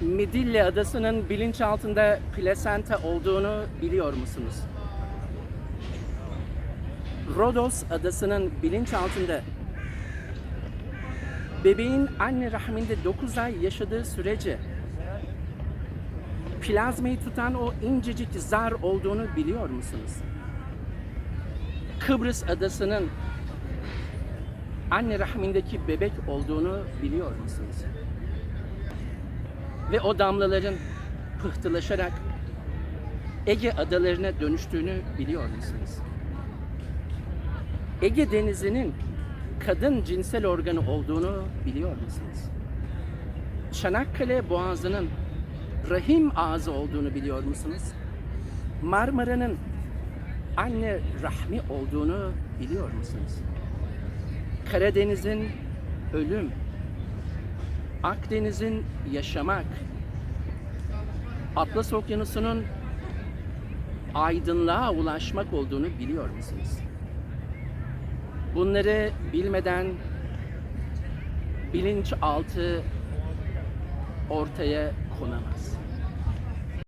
Midilli Adası'nın bilinçaltında plasenta olduğunu biliyor musunuz? Rodos Adası'nın bilinçaltında bebeğin anne rahminde 9 ay yaşadığı sürece plazmayı tutan o incecik zar olduğunu biliyor musunuz? Kıbrıs Adası'nın anne rahmindeki bebek olduğunu biliyor musunuz? Ve o damlaların pıhtılaşarak Ege adalarına dönüştüğünü biliyor musunuz? Ege Denizi'nin kadın cinsel organı olduğunu biliyor musunuz? Çanakkale Boğazı'nın rahim ağzı olduğunu biliyor musunuz? Marmara'nın anne rahmi olduğunu biliyor musunuz? Karadeniz'in ölüm, Akdeniz'in yaşamak, Atlas Okyanusu'nun aydınlığa ulaşmak olduğunu biliyor musunuz? Bunları bilmeden bilinçaltı ortaya konamaz.